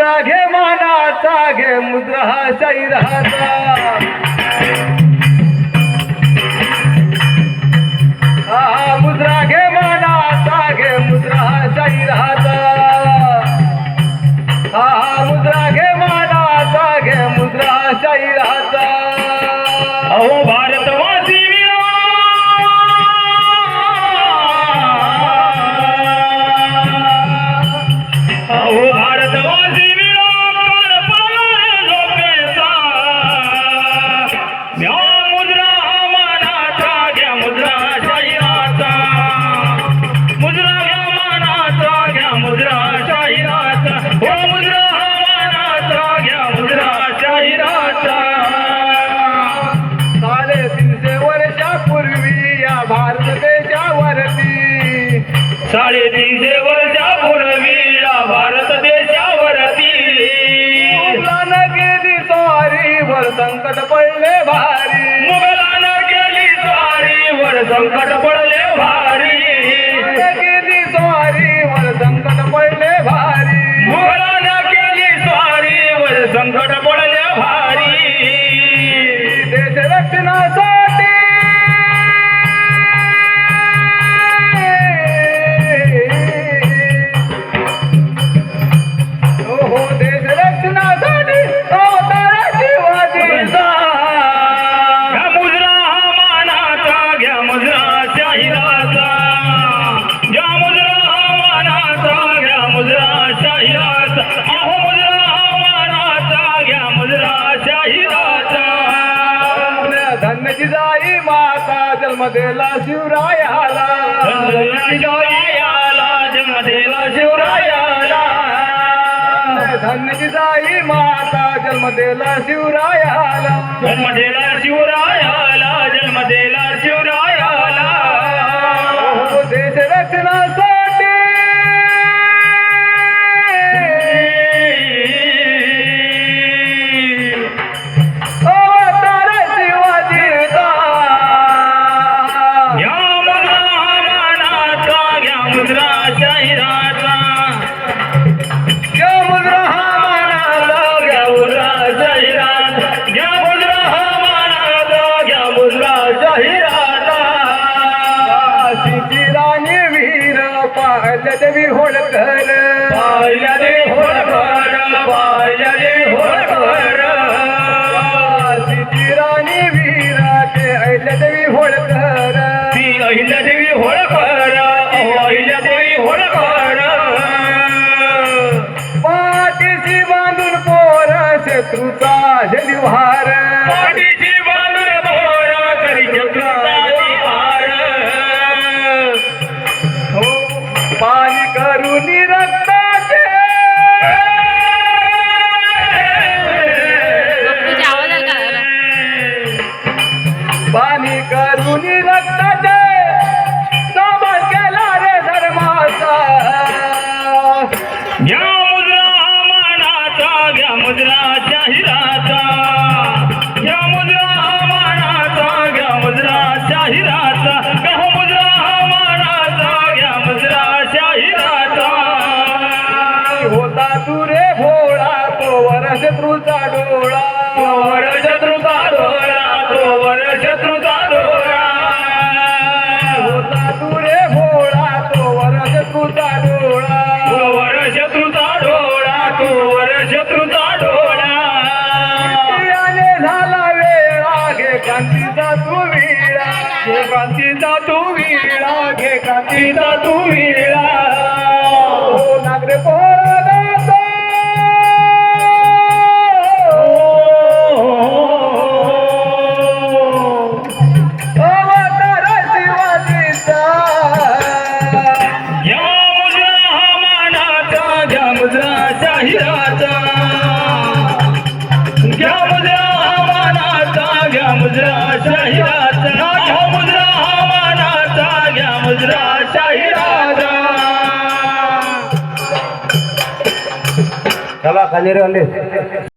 मुद्रा घे मानाचा घे मुद्रा हा शरीराचा हा मुद्रा घे मानाचा घे मुद्रा हा शरीराचा हा मुद्रा घे मानाचा घे मुद्रा हा शरीराचा अहो भारतवासी अहो साडेतीनशे वर्षापूर्वी भारत देशावरती मुलानं गेली संकट पडले भा माता जन्म दिला शिवरायाला. शिवरायाला जन्मदेला शिवरायाला. धन्यची जाई माता जन्म दिला शिवरायाला. जन्मदेला शिवरायाला जन्मदेला शिवरायाला. पाहिल्या होळकर ती दे होळकर राणी ते अहिल्या देवी होळकर ती अहिल्यादेवी होळकर अहिल्यादेवी होळकर होता तू रे भोळा तो वरस तुझा डोळा. तोवर शत्रुता डोळा तोवर शत्रुता डोळा. होता तू रे भोळा तो वरस तुझा डोळा. तोवर शत्रुता डोळा तोवर शत्रुता डोळा. याने झाला वेळा घे कांतीचा तू विळा. घे कांतीचा तू विळा घे कांतीचा तू विळा. मुद्रा शाहिराचा घ्या मुद्रा मानाचा घ्या मुद्रा चला खाली रे